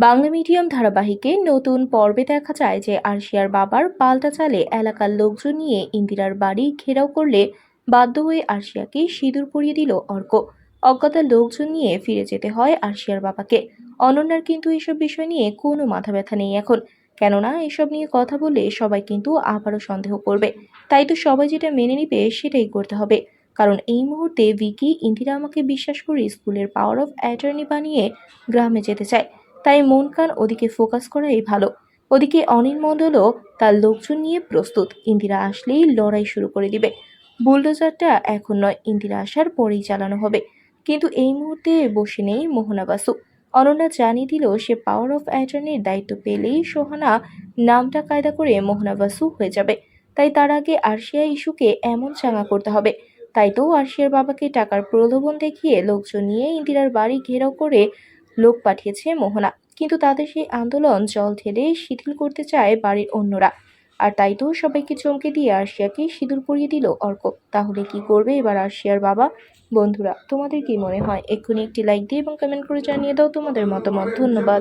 Bangla medium ধারাবাহিকে নতুন পর্বে দেখা যায় যে আরশিয়ার বাবার পাল্টা চালে এলাকার লোকজন নিয়ে ইন্দিরার বাড়ি ঘেরাও করলে বাধ্য হয়ে আরশিয়াকে সিঁদুর পরিয়ে দিল অর্ক। অজ্ঞাত লোকজন নিয়ে ফিরে যেতে হয় আরশিয়ার বাবাকে। অনন্যার কিন্তু এসব বিষয় নিয়ে কোনো মাথা ব্যথা নেই এখন। কেননা এসব নিয়ে কথা বললে সবাই কিন্তু আবারও সন্দেহ করবে। তাই তো সবাই যেটা মেনে নিবে সেটাই করতে হবে। কারণ এই মুহূর্তে ভিকি, ইন্দিরা আমাকে বিশ্বাস করে স্কুলের পাওয়ার অফ অ্যাটর্নি বানিয়ে গ্রামে যেতে চায়। তাই মন কান ওদিকে ফোকাস করাই ভালো। ওদিকে অনিল মণ্ডলও তার লোকজন নিয়ে প্রস্তুত। ইন্দিরা আসলেই লড়াই শুরু করে দিবে। বুলডোজারটা এখন নয়, ইন্দিরা আসার পরেই চালানো হবে। কিন্তু এই মুহূর্তে বসে নেই মোহনা বাসু। অনন্যা জানিয়ে দিল, সে পাওয়ার অফ অ্যাটর্নির দায়িত্ব পেলেই সোহানা নামটা কায়দা করে মোহনা বাসু হয়ে যাবে। তাই তার আগে আরশিয়া ইস্যুকে এমন চাঙা করতে হবে। তাই তো আরশিয়ার বাবাকে টাকার প্রলোভন দেখিয়ে লোকজন নিয়ে ইন্দিরার বাড়ি ঘেরাও করে লোক পাঠিয়েছে মোহনা। কিন্তু তাদের সেই আন্দোলন জল ঢেলে শিথিল করতে চায় বাড়ির অন্যরা। আর তাই তো সবাইকে চমকে দিয়ে আর্শিয়াকে সিঁদুর পরিয়ে দিল অর্ক। তাহলে কি করবে এবার আরশিয়ার বাবা? বন্ধুরা, তোমাদের কি মনে হয়? এক্ষুনি একটি লাইক দিয়ে এবং কমেন্ট করে জানিয়ে দাও তোমাদের মতামত। ধন্যবাদ।